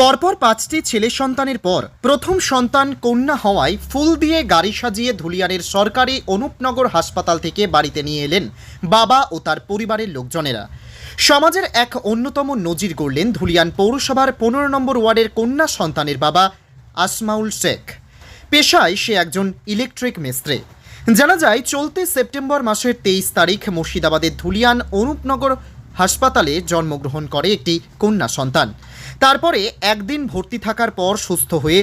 পরপর পাঁচটি ছেলে সন্তানের পর প্রথম সন্তান কন্যা হওয়ায় ফুল দিয়ে গাড়ি সাজিয়ে ধুলিয়ানের সরকারি অনুপনগর হাসপাতাল থেকে বাড়িতে নিয়ে এলেন বাবা ও তার পরিবারের লোকজনেরা। সমাজের এক অন্যতম নজির গড়লেন ধুলিয়ান পৌরসভার পনেরো নম্বর ওয়ার্ডের কন্যা সন্তানের বাবা আসমাউল শেখ। পেশায় সে একজন ইলেকট্রিক মিস্ত্রি। জানা যায়, চলতি সেপ্টেম্বর মাসের তেইশ তারিখ মুর্শিদাবাদের ধুলিয়ান অনুপনগর হাসপাতালে জন্মগ্রহণ করে একটি কন্যা সন্তান। তারপরে একদিন ভর্তি থাকার পর সুস্থ হয়ে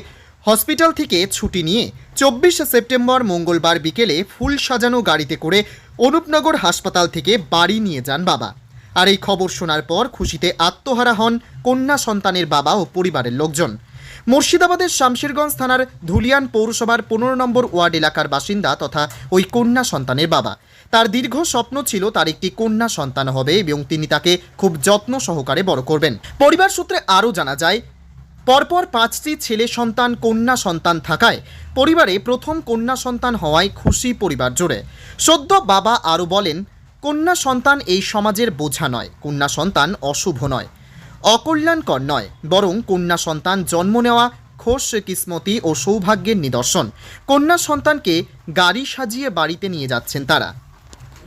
হসপিটাল থেকে ছুটি নিয়ে চব্বিশে সেপ্টেম্বর মঙ্গলবার বিকেলে ফুল সাজানো গাড়িতে করে অনুপনগর হাসপাতাল থেকে বাড়ি নিয়ে যান বাবা। আর এই খবর শোনার পর খুশিতে আত্মহারা হন কন্যা সন্তানের বাবা ও পরিবারের লোকজন। মুর্শিদাবাদের শামশেরগঞ্জ থানার ধুলিয়ান পৌরসভার পনেরো নম্বর ওয়ার্ড এলাকার বাসিন্দা তথা ওই কন্যা সন্তানের বাবা। তার দীর্ঘ স্বপ্ন ছিল তার একটি কন্যা সন্তান হবে এবং তিনি তাকে খুব যত্ন সহকারে বড় করবেন। পরিবার সূত্রে আরও জানা যায়, পরপর পাঁচটি ছেলে সন্তান, কন্যা সন্তান থাকায় পরিবারে প্রথম কন্যা সন্তান হওয়ায় খুশি পরিবার জুড়ে সদ্য বাবা আরও বলেন, কন্যা সন্তান এই সমাজের বোঝা নয়, কন্যা সন্তান অশুভ নয়। অকল্যাণকর নয়, বরং কন্যা সন্তান জন্ম নেওয়া, খোশ কিসমতি ও সৌভাগ্যের নিদর্শন। কন্যা সন্তানকে গাড়ি সাজিয়ে বাড়িতে নিয়ে যাচ্ছেন তারা।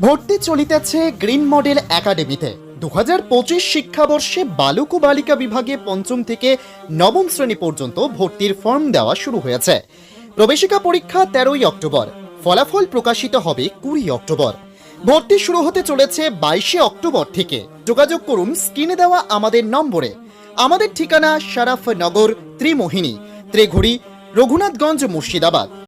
ভর্তি চলিতেছে গ্রিন মডেল একাডেমিতে। দু হাজার পঁচিশ শিক্ষাবর্ষে বালক ও বালিকা বিভাগে পঞ্চম থেকে নবম শ্রেণি পর্যন্ত ভর্তির ফর্ম দেওয়া শুরু হয়েছে। প্রবেশিকা পরীক্ষা তেরোই অক্টোবর। ফলাফল প্রকাশিত হবে কুড়ি অক্টোবর। ভর্তি শুরু হতে চলেছে বাইশে অক্টোবর থেকে। যোগাযোগ করুন, স্ক্রিনে দেওয়া আমাদের নম্বরে। আমাদের ঠিকানা শারাফনগর ত্রিমোহিনী, ত্রেঘুড়ি, রঘুনাথগঞ্জ, মুর্শিদাবাদ।